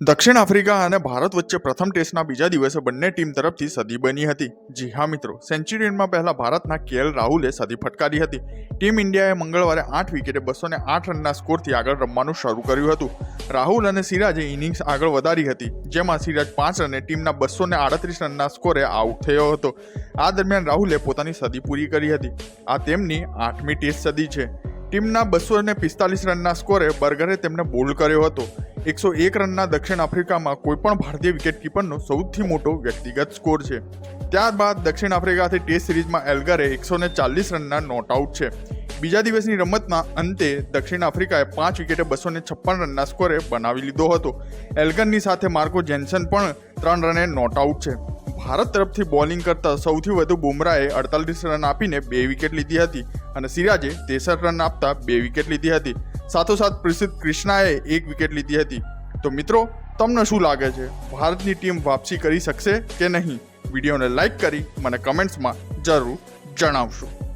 દક્ષિણ આફ્રિકા અને ભારત વચ્ચે પ્રથમ ટેસ્ટના બીજા દિવસે બંને ટીમ તરફથી સદી બની હતી. જી હા, મિત્રો. સેન્ચુરીયનમાં પહેલા ભારતના કેએલ રાહુલે સદી ફટકારી હતી. ટીમ ઇન્ડિયાએ મંગળવારે આઠ વિકેટે બસો ને આઠ રનના સ્કોરથી આગળ રમવાનું શરૂ કર્યું હતું. રાહુલ અને સિરાજે ઇનિંગ્સ આગળ વધારી હતી, જેમાં સિરાજ પાંચ રને ટીમના બસો ને આડત્રીસ રનના સ્કોરે આઉટ થયો હતો. આ દરમિયાન રાહુલે પોતાની સદી પૂરી કરી હતી. આ તેમની આઠમી ટેસ્ટ સદી છે. ટીમના બસો ને પિસ્તાલીસ રનના સ્કોરે બર્ગરે તેમને બોલ્ડ કર્યો હતો. એકસો એક રનના દક્ષિણ આફ્રિકામાં કોઈપણ ભારતીય વિકેટકીપરનો સૌથી મોટો વ્યક્તિગત સ્કોર છે. ત્યારબાદ દક્ષિણ આફ્રિકાથી ટેસ્ટ સિરીઝમાં એલ્ગરે એકસો ને ચાલીસ રનના નોટ આઉટ છે. બીજા દિવસની રમતના અંતે દક્ષિણ આફ્રિકાએ પાંચ વિકેટે બસો ને છપ્પન રનના સ્કોરે બનાવી લીધો હતો. એલ્ગનની સાથે માર્કો જેન્સન પણ ત્રણ રને નોટ આઉટ છે. ભારત તરફથી બોલિંગ કરતા સૌથી વધુ બુમરાએ અડતાલીસ રન આપીને બે વિકેટ લીધી હતી અને સિરાજે તેસઠ રન આપતા બે વિકેટ લીધી હતી. સાથોસાથ પ્રસિદ્ધ કૃષ્ણાએ એક વિકેટ લીધી હતી. તો મિત્રો, તમને શું લાગે છે? ભારતની ટીમ વાપસી કરી શકશે કે નહીં? વિડીયોને લાઈક કરી, મને કમેન્ટ્સમાં જરૂર જણાવશો.